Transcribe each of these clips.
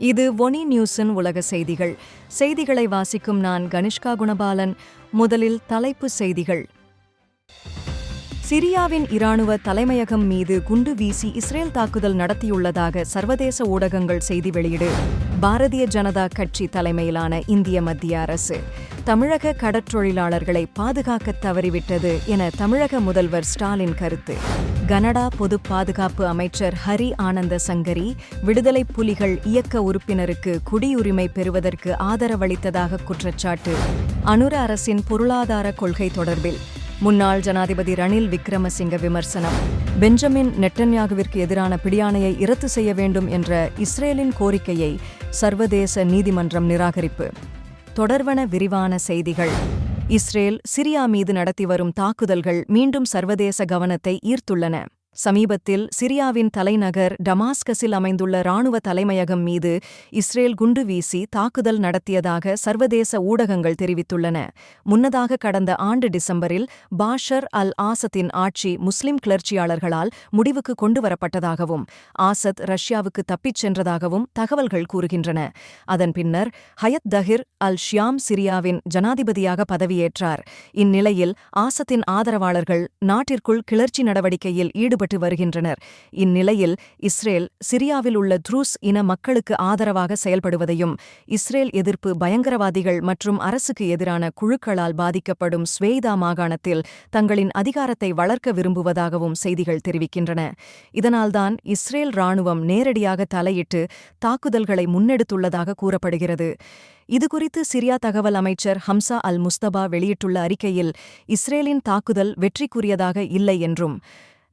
இது ஒனி நியூஸின் உலக செய்திகள். செய்திகளை வாசிக்கும் நான் கனிஷ்கா குணபாலன். முதலில் தலைப்பு செய்திகள். சிரியாவின் இராணுவ தலைமையகம் மீது குண்டு வீசி இஸ்ரேல் தாக்குதல் நடத்தியுள்ளதாக சர்வதேச ஊடகங்கள் செய்தி வெளியீடு. பாரதிய ஜனதா கட்சி தலைமையிலான இந்திய மத்திய அரசு தமிழக கடற்றொழிலாளர்களை பாதுகாக்க தவறிவிட்டது என தமிழக முதல்வர் ஸ்டாலின் கருத்து. கனடா பொது பாதுகாப்பு அமைச்சர் ஹரி ஆனந்த சங்கரி விடுதலை புலிகள் இயக்க உறுப்பினருக்கு குடியுரிமை பெறுவதற்கு ஆதரவளித்ததாக குற்றச்சாட்டு. அனுர அரசின் பொருளாதார கொள்கை தொடர்பில் முன்னாள் ஜனாதிபதி ரணில் விக்ரமசிங்க விமர்சனம். பெஞ்சமின் நெட்டன்யாகுவிற்கு எதிரான பிடியாணையை இரத்து செய்ய வேண்டும் என்ற இஸ்ரேலின் கோரிக்கையை சர்வதேச நீதிமன்றம் நிராகரிப்பு. தொடர்வன விரிவான செய்திகள். இஸ்ரேல் சிரியா மீது நடத்தி வரும் தாக்குதல்கள் மீண்டும் சர்வதேச கவனத்தை ஈர்த்துள்ளன. சமீபத்தில் சிரியாவின் தலைநகர் டமாஸ்கஸில் அமைந்துள்ள ராணுவ தலைமையகம் மீது இஸ்ரேல் குண்டு வீசி தாக்குதல் நடத்தியதாக சர்வதேச ஊடகங்கள் தெரிவித்துள்ளன. முன்னதாக கடந்த ஆண்டு டிசம்பரில் பாஷர் அல் ஆசத்தின் ஆட்சி முஸ்லிம் கிளர்ச்சியாளர்களால் முடிவுக்கு கொண்டுவரப்பட்டதாகவும் ஆசத் ரஷ்யாவுக்கு தப்பிச் சென்றதாகவும் தகவல்கள் கூறுகின்றன. அதன் பின்னர் ஹயத் தஹிர் அல் ஷியாம் சிரியாவின் ஜனாதிபதியாக பதவியேற்றார். இந்நிலையில் ஆசத்தின் ஆதரவாளர்கள் நாட்டிற்குள் கிளர்ச்சி நடவடிக்கையில் ஈடுபட்டு ஈடுபட்டு வருகின்றனர். இந்நிலையில் இஸ்ரேல் சிரியாவில் உள்ள த்ரூஸ் இன மக்களுக்கு ஆதரவாக செயல்படுவதையும் இஸ்ரேல் எதிர்ப்பு பயங்கரவாதிகள் மற்றும் அரசுக்கு எதிரான குழுக்களால் பாதிக்கப்படும் ஸ்வேதா மாகாணத்தில் தங்களின் அதிகாரத்தை வளர்க்க விரும்புவதாகவும் செய்திகள் தெரிவிக்கின்றன. இதனால்தான் இஸ்ரேல் ராணுவம் நேரடியாக தலையிட்டு தாக்குதல்களை முன்னெடுத்துள்ளதாக கூறப்படுகிறது. இதுகுறித்து சிரியா தகவல் அமைச்சர் ஹம்சா அல் முஸ்தபா வெளியிட்டுள்ள அறிக்கையில் இஸ்ரேலின் தாக்குதல் வெற்றிக்குரியதாக இல்லை என்றும்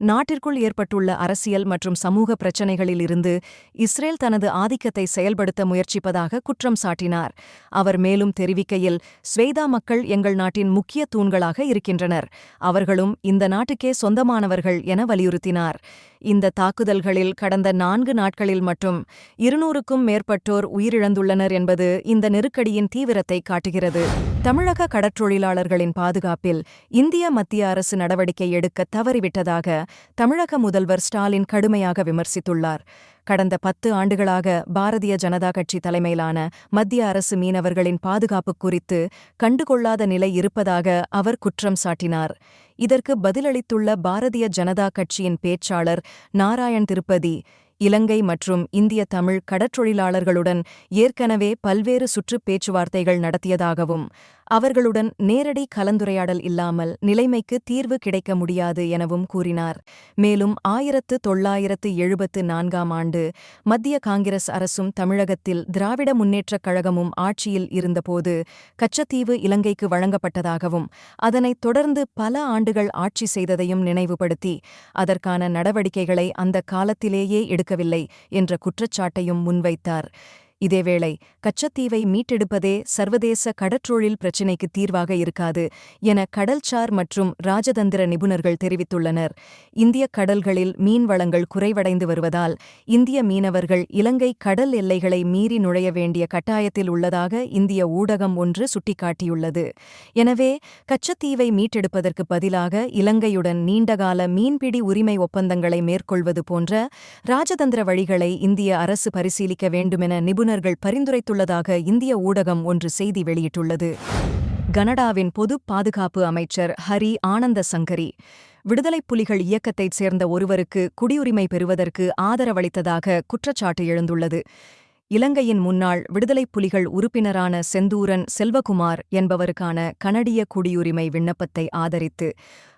நாட்டிற்குள் ஏற்பட்டுள்ள அரசியல் மற்றும் சமூக பிரச்சினைகளில் இருந்து இஸ்ரேல் தனது ஆதிக்கத்தை செயல்படுத்த முயற்சிப்பதாக குற்றம் சாட்டினார். அவர் மேலும் தெரிவிக்கையில் ஸ்வேதா மக்கள் எங்கள் நாட்டின் முக்கிய தூண்களாக இருக்கின்றனர். அவர்களும் இந்த நாட்டுக்கே சொந்தமானவர்கள் என வலியுறுத்தினார். இந்த தாக்குதல்களில் கடந்த நான்கு நாட்களில் மட்டும் இருநூறுக்கும் மேற்பட்டோர் உயிரிழந்துள்ளனர் என்பது இந்த நெருக்கடியின் தீவிரத்தை காட்டுகிறது. தமிழக கடற்றொழிலாளர்களின் பாதுகாப்பில் இந்திய மத்திய அரசு நடவடிக்கை எடுக்க தவறிவிட்டதாக தமிழக முதல்வர் ஸ்டாலின் கடுமையாக விமர்சித்துள்ளார். கடந்த பத்து ஆண்டுகளாக பாரதிய ஜனதா கட்சி தலைமையிலான மத்திய அரசு மீனவர்களின் பாதுகாப்பு குறித்து கண்டுகொள்ளாத நிலை இருப்பதாக அவர் குற்றம் சாட்டினார். இதற்கு பதிலளித்துள்ள பாரதிய ஜனதா கட்சியின் பேச்சாளர் நாராயண் திருப்பதி இலங்கை மற்றும் இந்திய தமிழ் கடற்றொழிலாளர்களுடன் ஏற்கனவே பல்வேறு சுற்றுப் பேச்சுவார்த்தைகள் நடத்தியதாகவும் அவர்களுடன் நேரடி கலந்துரையாடல் இல்லாமல் நிலைமைக்கு தீர்வு கிடைக்க முடியாது எனவும் கூறினார். மேலும் ஆயிரத்து தொள்ளாயிரத்து எழுபத்து நான்காம் ஆண்டு மத்திய காங்கிரஸ் அரசும் தமிழகத்தில் திராவிட முன்னேற்றக் கழகமும் ஆட்சியில் இருந்தபோது கச்சத்தீவு இலங்கைக்கு வழங்கப்பட்டதாகவும் அதனைத் தொடர்ந்து பல ஆண்டுகள் ஆட்சி செய்ததையும் நினைவுபடுத்தி அதற்கான நடவடிக்கைகளை அந்த காலத்திலேயே எடுக்கவில்லை என்ற குற்றச்சாட்டையும் முன்வைத்தார். இதேவேளை கச்சத்தீவை மீட்டெடுப்பதே சர்வதேச கடற்றொழில் பிரச்சினைக்கு தீர்வாக இருக்காது என கடல்சார் மற்றும் ராஜதந்திர நிபுணர்கள் தெரிவித்துள்ளனர். இந்திய கடல்களில் மீன் வளங்கள் குறைவடைந்து வருவதால் இந்திய மீனவர்கள் இலங்கை கடல் எல்லைகளை மீறி நுழைய வேண்டிய கட்டாயத்தில் உள்ளதாக இந்திய ஊடகம் ஒன்று சுட்டிக்காட்டியுள்ளது. எனவே கச்சத்தீவை மீட்டெடுப்பதற்கு பதிலாக இலங்கையுடன் நீண்டகால மீன்பிடி உரிமை ஒப்பந்தங்களை மேற்கொள்வது போன்ற ராஜதந்திர வழிகளை இந்திய அரசு பரிசீலிக்க வேண்டுமென நிபுணர் நிபுணர்கள் பரிந்துரைத்துள்ளதாக இந்திய ஊடகம் ஒன்று செய்தி வெளியிட்டுள்ளது. கனடாவின் பொது பாதுகாப்பு அமைச்சர் ஹரி ஆனந்த சங்கரி விடுதலைப் புலிகள் இயக்கத்தைச் சேர்ந்த ஒருவருக்கு குடியுரிமை பெறுவதற்கு ஆதரவளித்ததாக குற்றச்சாட்டு எழுந்துள்ளது. இலங்கையின் முன்னாள் விடுதலைப் புலிகள் உறுப்பினரான செந்தூரன் செல்வகுமார் என்பவருக்கான கனடிய குடியுரிமை விண்ணப்பத்தை ஆதரித்து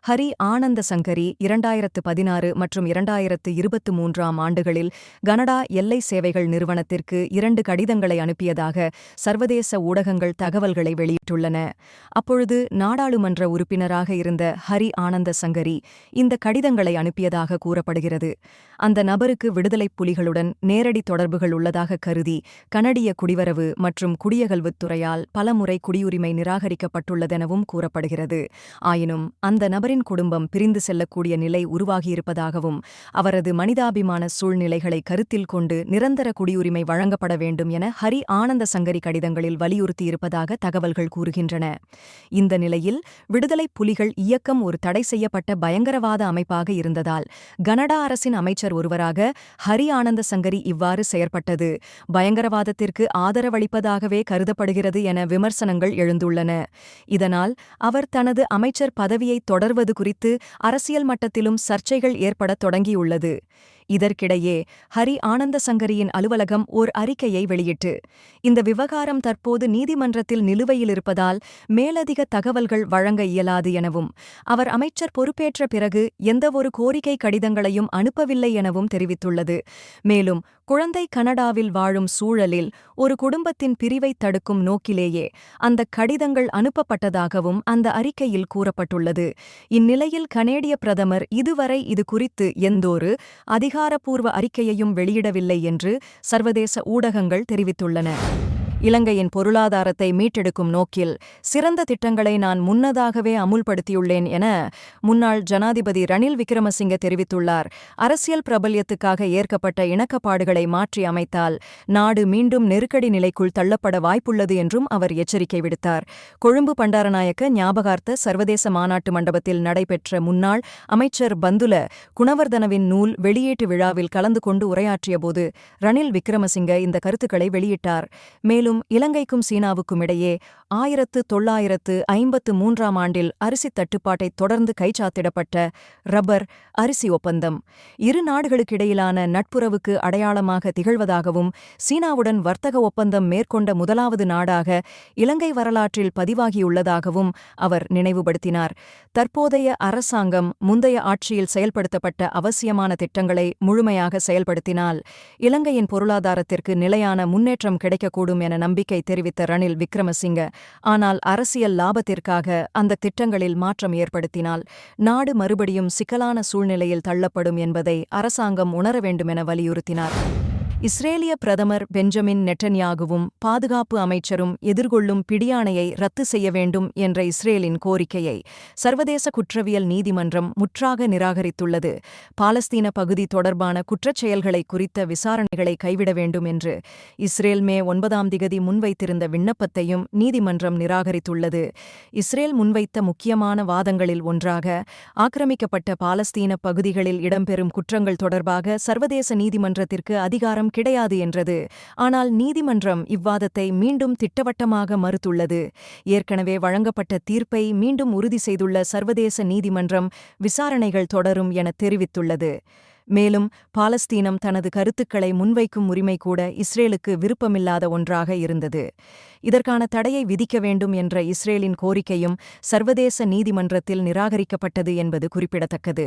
ஹரி ஆனந்த சங்கரி இரண்டாயிரத்து பதினாறு மற்றும் இரண்டாயிரத்து இருபத்து மூன்றாம் ஆண்டுகளில் கனடா எல்லை சேவைகள் நிறுவனத்திற்கு இரண்டு கடிதங்களை அனுப்பியதாக சர்வதேச ஊடகங்கள் தகவல்களை வெளியிட்டுள்ளன. அப்பொழுது நாடாளுமன்ற உறுப்பினராக இருந்த ஹரி ஆனந்த சங்கரி இந்த கடிதங்களை அனுப்பியதாக கூறப்படுகிறது. அந்த நபருக்கு விடுதலைப் புலிகளுடன் நேரடி தொடர்புகள் உள்ளதாக கருதி கனடிய குடிவரவு மற்றும் குடியகல்வுத்துறையால் பலமுறை குடியுரிமை நிராகரிக்கப்பட்டுள்ளதெனவும் கூறப்படுகிறது. ஆயினும் அந்த நபர் அவரின் குடும்பம் பிரிந்து செல்லக்கூடிய நிலை உருவாகியிருப்பதாகவும் அவரது மனிதாபிமான சூழ்நிலைகளை கருத்தில் கொண்டு நிரந்தர குடியுரிமை வழங்கப்பட வேண்டும் என ஹரி ஆனந்த சங்கரி கடிதங்களில் வலியுறுத்தியிருப்பதாக தகவல்கள் கூறுகின்றன. இந்த நிலையில் விடுதலை புலிகள் இயக்கம் ஒரு தடை செய்யப்பட்ட பயங்கரவாத அமைப்பாக இருந்ததால் கனடா அரசின் அமைச்சர் ஒருவராக ஹரி ஆனந்த சங்கரி இவ்வாறு செயற்பட்டது. பயங்கரவாதத்திற்கு ஆதரவளிப்பதாகவே கருதப்படுகிறது என விமர்சனங்கள் எழுந்துள்ளன. இதனால் அவர் தனது அமைச்சர் பதவியை தொடர்வது குறித்து அரசியல் மட்டத்திலும் சர்ச்சைகள் ஏற்படத் தொடங்கியுள்ளது. இதற்கிடையே ஹரி ஆனந்த சங்கரியின் அலுவலகம் ஓர் அறிக்கையை வெளியிட்டு இந்த விவகாரம் தற்போது நீதிமன்றத்தில் நிலுவையில் இருப்பதால் மேலதிக தகவல்கள் வழங்க இயலாது எனவும் அவர் அமைச்சர் பொறுப்பேற்ற பிறகு எந்தவொரு கோரிக்கை கடிதங்களையும் அனுப்பவில்லை எனவும் தெரிவித்துள்ளது. மேலும் குழந்தை கனடாவில் வாழும் சூழலில் ஒரு குடும்பத்தின் பிரிவை தடுக்கும் நோக்கிலேயே அந்த கடிதங்கள் அனுப்பப்பட்டதாகவும் அந்த அறிக்கையில் கூறப்பட்டுள்ளது. இந்நிலையில் கனேடிய பிரதமர் இதுவரை இது குறித்து எந்தோரு அதிகாரப்பூர்வ அறிக்கையையும் வெளியிடவில்லை என்று சர்வதேச ஊடகங்கள் தெரிவித்துள்ளன. இலங்கையின் பொருளாதாரத்தை மீட்டெடுக்கும் நோக்கில் சிறந்த திட்டங்களை நான் முன்னதாகவே அமுல்படுத்தியுள்ளேன் என முன்னாள் ஜனாதிபதி ரணில் விக்ரமசிங்க தெரிவித்துள்ளார். அரசியல் பிரபல்யத்துக்காக ஏற்கப்பட்ட இணக்கப்பாடுகளை மாற்றி அமைத்தால் நாடு மீண்டும் நெருக்கடி நிலைக்குள் தள்ளப்பட வாய்ப்புள்ளது என்றும் அவர் எச்சரிக்கை விடுத்தார். கொழும்பு பண்டாரநாயக்க ஞாபகார்த்த சர்வதேச மாநாட்டு மண்டபத்தில் நடைபெற்ற முன்னாள் அமைச்சர் பந்துல குணவர்தனவின் நூல் வெளியீட்டு விழாவில் கலந்து கொண்டு உரையாற்றியபோது ரணில் விக்ரமசிங்க இந்த கருத்துக்களை வெளியிட்டார். மேலும் மேலும் இலங்கைக்கும் சீனாவுக்கும் இடையே ஆயிரத்து தொள்ளாயிரத்து ஐம்பத்து மூன்றாம் ஆண்டில் அரிசி தட்டுப்பாட்டை தொடர்ந்து கைச்சாத்திடப்பட்ட ரப்பர் அரிசி ஒப்பந்தம். இரு நாடுகளுக்கிடையிலான நட்புறவுக்கு அடையாளமாக திகழ்வதாகவும் சீனாவுடன் வர்த்தக ஒப்பந்தம் மேற்கொண்ட முதலாவது நாடாக இலங்கை வரலாற்றில் பதிவாகியுள்ளதாகவும் அவர் நினைவுபடுத்தினார். தற்போதைய அரசாங்கம் முந்தைய ஆட்சியில் செயல்படுத்தப்பட்ட அவசியமான திட்டங்களை முழுமையாக செயல்படுத்தினால் இலங்கையின் பொருளாதாரத்திற்கு நிலையான முன்னேற்றம் கிடைக்கக்கூடும் என நம்பிக்கை தெரிவித்த ரணில் விக்ரமசிங்க. ஆனால் அரசியல் லாபத்திற்காக அந்த திட்டங்களில் மாற்றம் ஏற்படுத்தினால் நாடு மறுபடியும் சிக்கலான சூழ்நிலையில் தள்ளப்படும் என்பதை அரசாங்கம் உணர வேண்டுமென வலியுறுத்தினார். இஸ்ரேலிய பிரதமர் பெஞ்சமின் நெட்டன்யாகுவும் பாதுகாப்பு அமைச்சரும் எதிர்கொள்ளும் பிடியாணையை ரத்து செய்ய வேண்டும் என்ற இஸ்ரேலின் கோரிக்கையை சர்வதேச குற்றவியல் நீதிமன்றம் முற்றாக நிராகரித்துள்ளது. பாலஸ்தீன பகுதி தொடர்பான குற்றச்செயல்களை குறித்த விசாரணைகளை கைவிட வேண்டும் என்று இஸ்ரேல் மே ஒன்பதாம் திகதி முன்வைத்திருந்த விண்ணப்பத்தையும் நீதிமன்றம் நிராகரித்துள்ளது. இஸ்ரேல் முன்வைத்த முக்கியமான வாதங்களில் ஒன்றாக ஆக்கிரமிக்கப்பட்ட பாலஸ்தீன பகுதிகளில் இடம்பெறும் குற்றங்கள் தொடர்பாக சர்வதேச நீதிமன்றத்திற்கு அதிகாரம் கிடையாது என்றது. ஆனால் நீதிமன்றம் இவ்வாதத்தை மீண்டும் திட்டவட்டமாக மறுத்துள்ளது. ஏற்கனவே வழங்கப்பட்ட தீர்ப்பை மீண்டும் உறுதி செய்துள்ள சர்வதேச நீதிமன்றம் விசாரணைகள் தொடரும் என தெரிவித்துள்ளது. மேலும் பாலஸ்தீனம் தனது கருத்துக்களை முன்வைக்கும் உரிமை கூட இஸ்ரேலுக்கு விருப்பமில்லாத ஒன்றாக இருந்தது. இதற்கான தடையை விதிக்க வேண்டும் என்ற இஸ்ரேலின் கோரிக்கையும் சர்வதேச நீதிமன்றத்தில் நிராகரிக்கப்பட்டது என்பது குறிப்பிடத்தக்கது.